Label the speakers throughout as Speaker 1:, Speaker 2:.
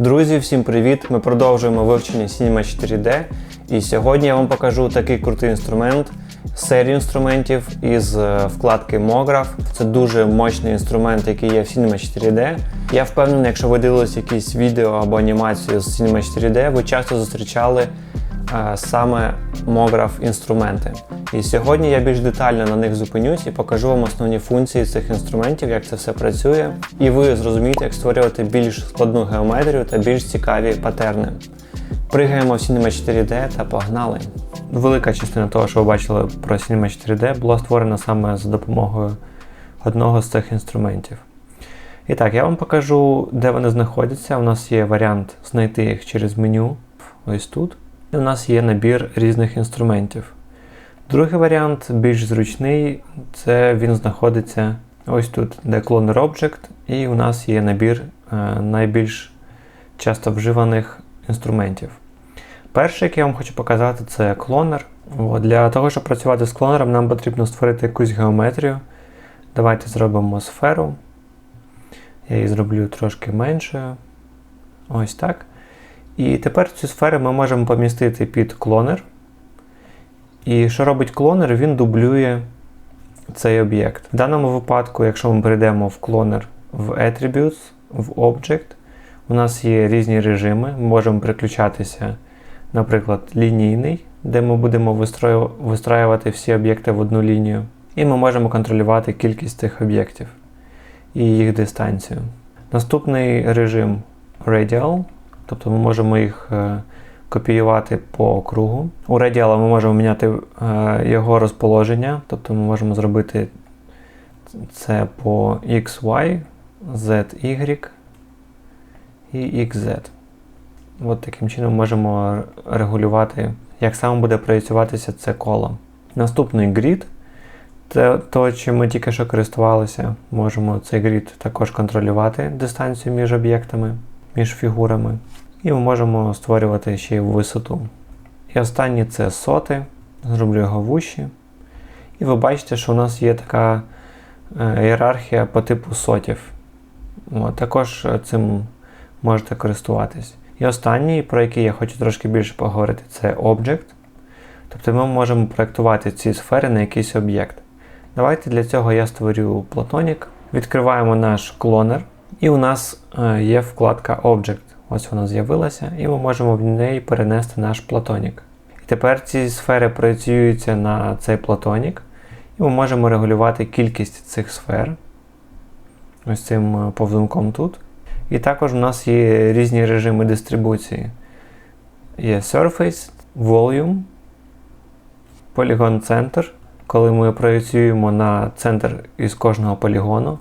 Speaker 1: Друзі, всім привіт! Ми продовжуємо вивчення Cinema 4D. І сьогодні я вам покажу такий крутий інструмент, серію інструментів із е, вкладки Mograph. Це дуже мощний інструмент, який є в Cinema 4D. Я впевнений, якщо ви дивились якісь відео або анімацію з Cinema 4D, ви часто зустрічали саме Mograph інструменти. І сьогодні я більш детально на них зупинюсь і покажу вам основні функції цих інструментів, як це все працює, і ви зрозумієте, як створювати більш складну геометрію та більш цікаві патерни. Пригаємо в Cinema 4D та погнали! Велика частина того, що ви бачили про Cinema 4D, була створена саме за допомогою одного з цих інструментів. І так, я вам покажу, де вони знаходяться. У нас є варіант знайти їх через меню ось тут. І у нас є набір різних інструментів. Другий варіант, більш зручний, це він знаходиться ось тут, де Cloner Object, і у нас є набір е, найбільш часто вживаних інструментів. Перший, який я вам хочу показати, це клонер. Для того, щоб працювати з клонером, нам потрібно створити якусь геометрію. Давайте зробимо сферу. Я її зроблю трошки меншою. Ось так. І тепер цю сферу ми можемо помістити під клонер. І що робить клонер? Він дублює цей об'єкт. В даному випадку, якщо ми перейдемо в клонер в Attributes, в Object, у нас є різні режими. Ми можемо переключатися, наприклад, лінійний, де ми будемо вистраювати всі об'єкти в одну лінію. І ми можемо контролювати кількість цих об'єктів і їх дистанцію. Наступний режим Radial, тобто ми можемо їх е, копіювати по кругу. У Radial ми можемо міняти е, його розположення, тобто ми можемо зробити це по XY, ZY і XZ. От таким чином можемо регулювати, як саме буде працюватися це коло. Наступний grid. Це то, чим ми тільки що користувалися, можемо цей грід також контролювати дистанцію між об'єктами, між фігурами. І ми можемо створювати ще й висоту. І останнє це соти. Зроблю його вущі. І ви бачите, що у нас є така е, ієрархія по типу сотів. От, Також цим можете користуватись. І останній, про який я хочу трошки більше поговорити, це Object. Тобто ми можемо проєктувати ці сфери на якийсь об'єкт. Давайте для цього я створю Platonic. Відкриваємо наш клонер, і у нас е, є вкладка Object. Ось вона з'явилася, і ми можемо в неї перенести наш Platonic. І тепер ці сфери проєцюються на цей Platonic, і ми можемо регулювати кількість цих сфер. Ось цим е, повзунком тут. І також у нас є різні режими дистрибуції. Є Surface, Volume, Polygon Center. Коли ми проєцюємо на центр із кожного полігону,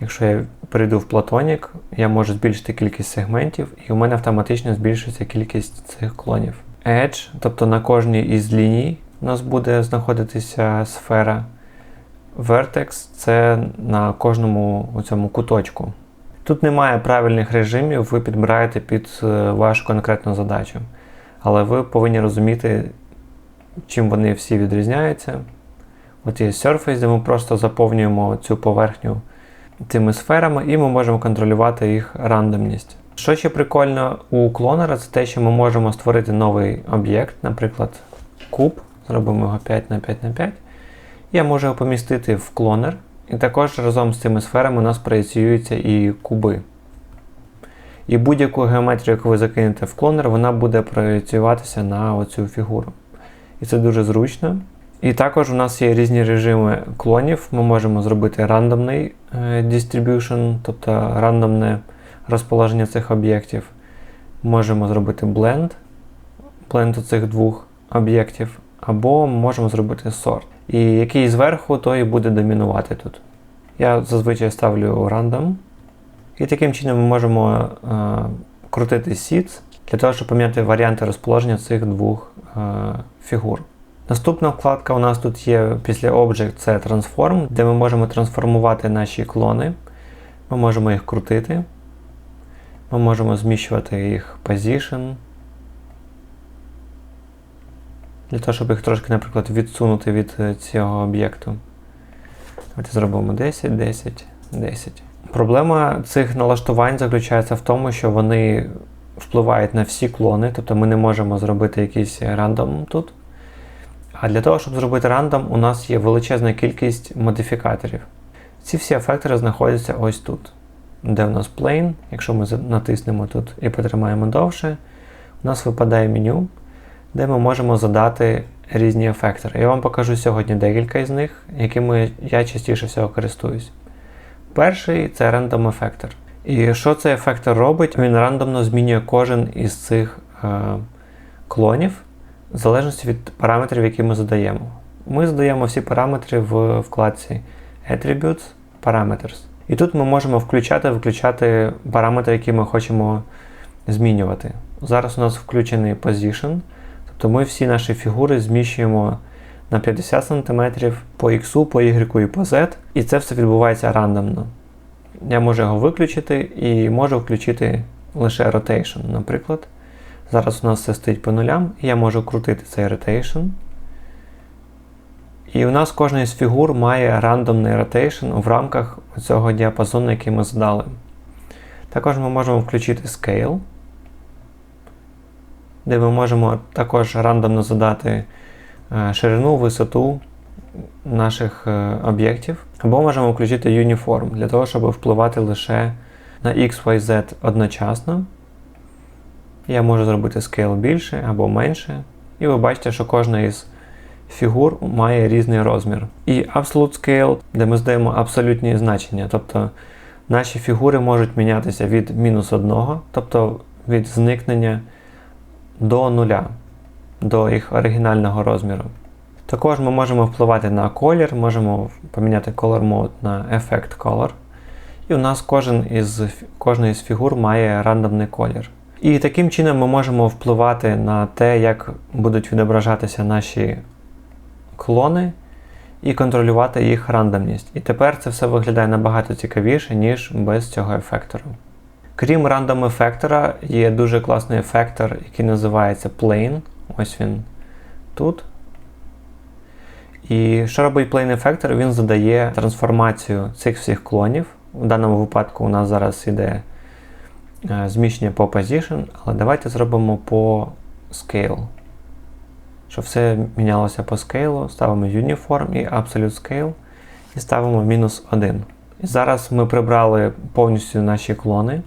Speaker 1: якщо я перейду в Platonic, я можу збільшити кількість сегментів, і у мене автоматично збільшиться кількість цих клонів. Edge, тобто на кожній із ліній у нас буде знаходитися сфера. Vertex це на кожному цьому куточку. Тут немає правильних режимів, ви підбираєте під е, вашу конкретну задачу. Але ви повинні розуміти, чим вони всі відрізняються. От є Surface, де ми просто заповнюємо цю поверхню цими сферами, і ми можемо контролювати їх рандомність. Що ще прикольно у клонера, це те, що ми можемо створити новий об'єкт, наприклад, куб, зробимо його 5 на 5 на 5 Я можу його помістити в клонер, і також разом з цими сферами у нас проєціюються і куби. І будь-яку геометрію, яку ви закинете в клонер, вона буде проєціюватися на оцю фігуру. І це дуже зручно. І також у нас є різні режими клонів. Ми можемо зробити рандомний е, distribution, тобто рандомне розположення цих об'єктів. Можемо зробити blend, blend цих двох об'єктів, або можемо зробити sort. І який зверху, той буде домінувати тут. Я зазвичай ставлю random. І таким чином ми можемо е, крутити seeds для того, щоб поміняти варіанти розположення цих двох е, фігур. Наступна вкладка у нас тут є після Object це Transform, де ми можемо трансформувати наші клони. Ми можемо їх крутити. Ми можемо зміщувати їх position. Для того, щоб їх трошки, наприклад, відсунути від цього об'єкту. Давайте зробимо 10, 10, 10. Проблема цих налаштувань заключається в тому, що вони впливають на всі клони, тобто ми не можемо зробити якийсь рандом тут. А для того, щоб зробити рандом, у нас є величезна кількість модифікаторів. Ці всі ефектори знаходяться ось тут, де у нас plane. Якщо ми натиснемо тут і потримаємо довше, у нас випадає меню, де ми можемо задати різні ефектори. Я вам покажу сьогодні декілька із них, якими я частіше всього користуюсь. Перший це рандом ефектор. І що цей ефектор робить? Він рандомно змінює кожен із цих е, клонів в залежності від параметрів, які ми задаємо. Ми задаємо всі параметри в вкладці Attributes Parameters. І тут ми можемо включати виключати параметри, які ми хочемо змінювати. Зараз у нас включений Position, тобто ми всі наші фігури зміщуємо на 50 см по X, по Y і по Z, і це все відбувається рандомно. Я можу його виключити і можу включити лише Rotation, наприклад. Зараз у нас все стоїть по нулям, і я можу крутити цей rotation. І у нас кожна із фігур має рандомний rotation в рамках цього діапазону, який ми задали. Також ми можемо включити Scale, де ми можемо також рандомно задати е, ширину, висоту наших е, об'єктів. Або можемо включити Uniform для того, щоб впливати лише на X, Y, Z одночасно. Я можу зробити скейл більше або менше. І ви бачите, що кожна із фігур має різний розмір. І Absolute Scale, де ми здаємо абсолютні значення. Тобто наші фігури можуть мінятися від мінус 1, тобто від зникнення до нуля, до їх оригінального розміру. Також ми можемо впливати на колір, можемо поміняти Color Mode на Effect Color. І у нас кожен із, кожна із фігур має рандомний колір. І таким чином ми можемо впливати на те, як будуть відображатися наші клони, і контролювати їх рандомність. І тепер це все виглядає набагато цікавіше, ніж без цього ефектору. Крім рандом ефектора, є дуже класний ефектор, який називається Plane. Ось він тут. І що робить Plane ефектор? Він задає трансформацію цих всіх клонів. У даному випадку у нас зараз іде зміщення по position, але давайте зробимо по scale. Щоб все мінялося по scale, ставимо Uniform і Absolute Scale і ставимо мінус 1. І зараз ми прибрали повністю наші клони.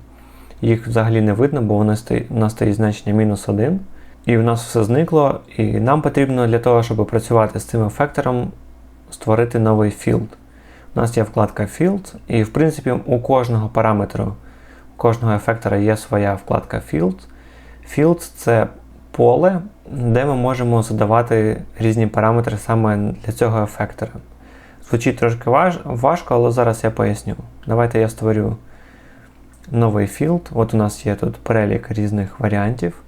Speaker 1: Їх взагалі не видно, бо вони у нас стоїть значення мінус 1. І у нас все зникло. І нам потрібно для того, щоб працювати з цим ефектором, створити новий field. У нас є вкладка Field, і в принципі у кожного параметру кожного ефектора є своя вкладка Field. Field це поле, де ми можемо задавати різні параметри саме для цього ефектора. Звучить трошки важко, але зараз я поясню. Давайте я створю новий field. От у нас є тут перелік різних варіантів.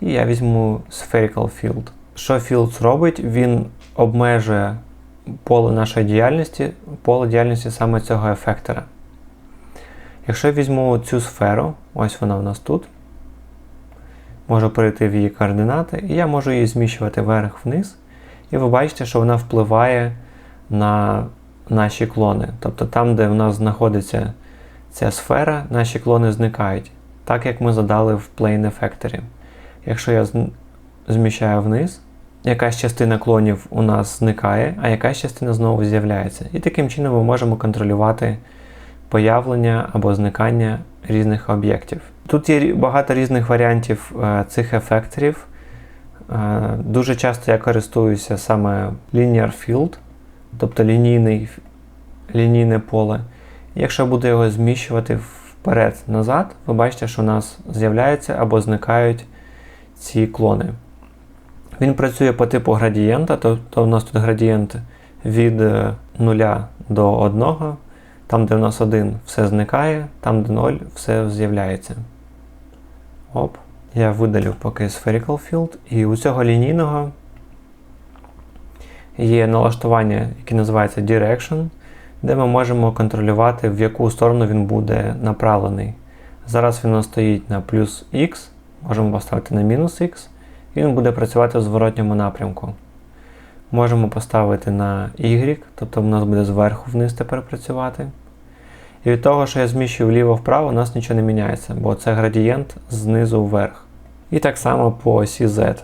Speaker 1: І я візьму Spherical Field. Що field робить? Він обмежує поле нашої діяльності, поле діяльності саме цього ефектора. Якщо я візьму цю сферу, ось вона у нас тут, можу перейти в її координати, і я можу її зміщувати вверх-вниз. І ви бачите, що вона впливає на наші клони. Тобто там, де в нас знаходиться ця сфера, наші клони зникають, так як ми задали в Plane Effector. Якщо я зміщаю вниз, якась частина клонів у нас зникає, а якась частина знову з'являється. І таким чином ми можемо контролювати появлення або зникання різних об'єктів. Тут є багато різних варіантів е, цих ефекторів. Е, дуже часто я користуюся саме Linear Field, тобто лінійний, лінійне поле. Якщо я буду його зміщувати вперед-назад, ви бачите, що у нас з'являються або зникають ці клони. Він працює по типу градієнта, тобто у нас тут градієнт від 0 е, до 1. Там, де в нас 1 все зникає, там, де 0 все з'являється. Оп. Я видалю поки Spherical Field. І у цього лінійного є налаштування, яке називається Direction, де ми можемо контролювати, в яку сторону він буде направлений. Зараз він у нас стоїть на плюс X, можемо поставити на мінус X, і він буде працювати в зворотньому напрямку. Можемо поставити на Y, тобто в нас буде зверху вниз тепер працювати. І від того, що я зміщую вліво-вправо, у нас нічого не міняється, бо це градієнт знизу вверх. І так само по осі Z.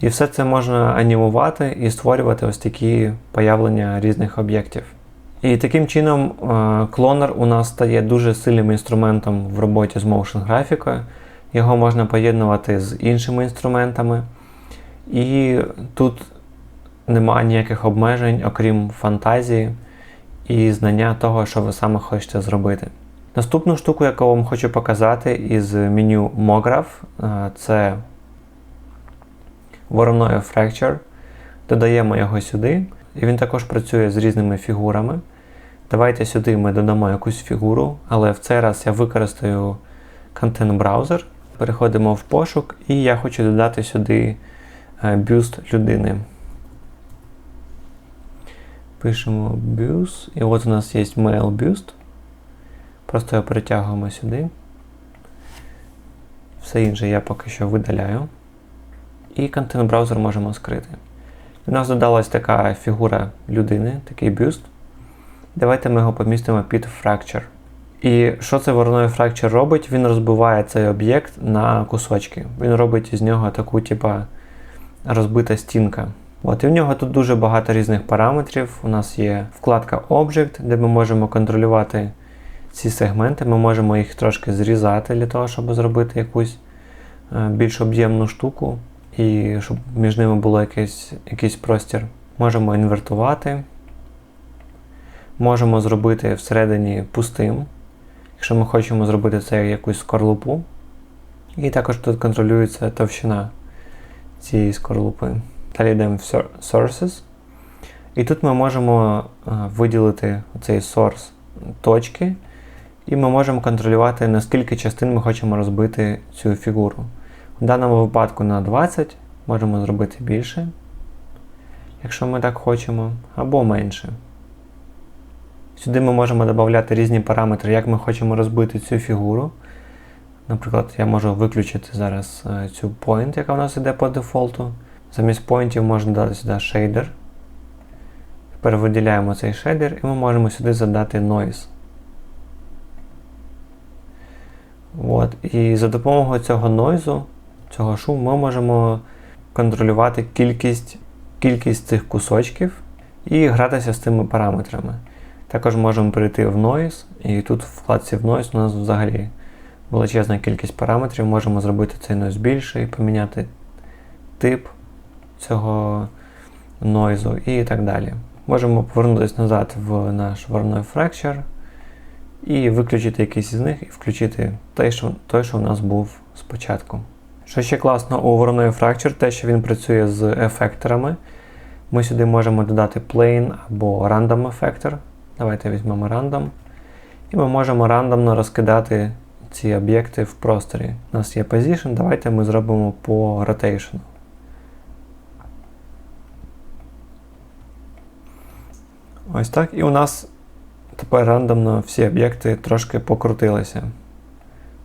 Speaker 1: І все це можна анімувати і створювати ось такі появлення різних об'єктів. І таким чином е, клонер у нас стає дуже сильним інструментом в роботі з моушн графікою. Його можна поєднувати з іншими інструментами. І тут немає ніяких обмежень, окрім фантазії і знання того, що ви саме хочете зробити. Наступну штуку, яку вам хочу показати із меню Mograph, е, це вороною Fracture. Додаємо його сюди. І він також працює з різними фігурами. Давайте сюди ми додамо якусь фігуру, але в цей раз я використаю контент браузер. Переходимо в пошук, і я хочу додати сюди е, бюст людини. Пишемо бюст, і от у нас є male bust. Просто його перетягуємо сюди. Все інше я поки що видаляю. І контент браузер можемо скрити. У нас додалась така фігура людини, такий бюст. Давайте ми його помістимо під Fracture. І що цей вороной Fracture робить? Він розбиває цей об'єкт на кусочки. Він робить із нього таку, типа, розбита стінка. От, І в нього тут дуже багато різних параметрів. У нас є вкладка Object, де ми можемо контролювати ці сегменти. Ми можемо їх трошки зрізати для того, щоб зробити якусь е, більш об'ємну штуку, і щоб між ними було якийсь, якийсь простір. Можемо інвертувати. Можемо зробити всередині пустим, якщо ми хочемо зробити це якусь скорлупу. І також тут контролюється товщина цієї скорлупи. Далі йдемо в Sources. І тут ми можемо виділити цей source точки, і ми можемо контролювати, наскільки частин ми хочемо розбити цю фігуру. В даному випадку на 20 можемо зробити більше, якщо ми так хочемо, або менше. Сюди ми можемо додати різні параметри, як ми хочемо розбити цю фігуру. Наприклад, я можу виключити зараз е, цю point, яка у нас йде по дефолту. Замість поінтів можна дати сюди шейдер. Тепер виділяємо цей шейдер і ми можемо сюди задати noise. От. І за допомогою цього нойзу, цього шуму, ми можемо контролювати кількість, кількість цих кусочків і гратися з цими параметрами. Також можемо перейти в Noise, і тут в вкладці в Noise у нас взагалі величезна кількість параметрів. Можемо зробити цей noise більший, поміняти тип цього нойзу і так далі. Можемо повернутися назад в наш Voronoi Fracture і виключити якийсь із них і включити той, що той, що у нас був спочатку. Що ще класно у Voronoi Fracture, те, що він працює з ефекторами. Ми сюди можемо додати Plane або Random Effector. Давайте візьмемо Random. І ми можемо рандомно розкидати ці об'єкти в просторі. У нас є Position, давайте ми зробимо по Rotation. Ось так. І у нас тепер рандомно всі об'єкти трошки покрутилися.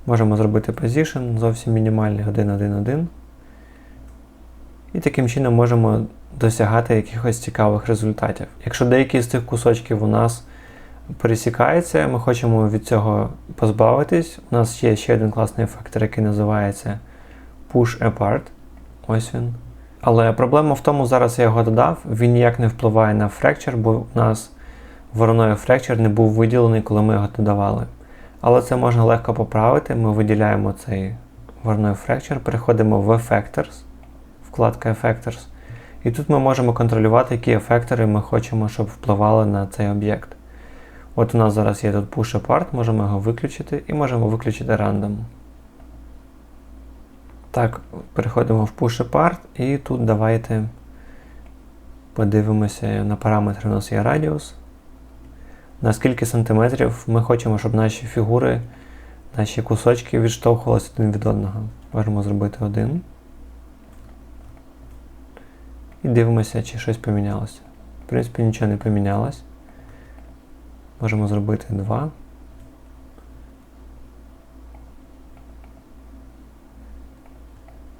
Speaker 1: Можемо зробити position зовсім мінімальний 1, 1, 1. І таким чином можемо досягати якихось цікавих результатів. Якщо деякі з цих кусочків у нас пересікаються, ми хочемо від цього позбавитись. У нас є ще один класний ефектор, який називається Push Apart. Ось він. Але проблема в тому, зараз я його додав, він ніяк не впливає на Fracture, бо у нас вороною Fracture не був виділений, коли ми його додавали. Але це можна легко поправити. Ми виділяємо цей вороною Fracture, переходимо в Effectors, вкладка Effectors. І тут ми можемо контролювати, які ефектори ми хочемо, щоб впливали на цей об'єкт. От у нас зараз є тут Push Apart, можемо його виключити і можемо виключити Random. Так, переходимо в Push Apart і тут давайте подивимося на параметри у нас є радіус. На скільки сантиметрів ми хочемо, щоб наші фігури, наші кусочки відштовхувалися один від одного. Можемо зробити один. І дивимося, чи щось помінялося. В принципі, нічого не помінялось. Можемо зробити два.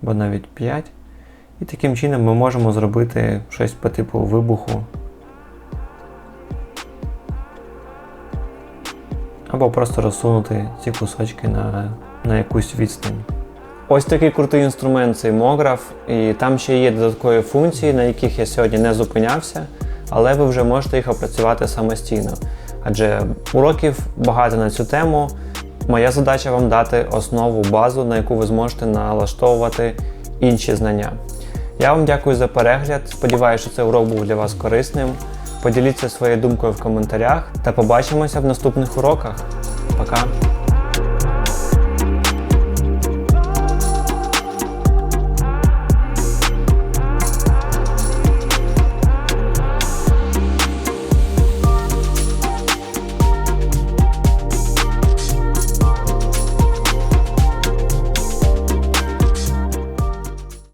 Speaker 1: Або навіть 5. І таким чином ми можемо зробити щось по типу вибуху. або просто розсунути ці кусочки на, на якусь відстань. Ось такий крутий інструмент цей Мограф, і там ще є додаткові функції, на яких я сьогодні не зупинявся, але ви вже можете їх опрацювати самостійно. Адже уроків багато на цю тему. Моя задача вам дати основу, базу, на яку ви зможете налаштовувати інші знання. Я вам дякую за перегляд. Сподіваюся, що цей урок був для вас корисним. Поділіться своєю думкою в коментарях та побачимося в наступних уроках. Пока!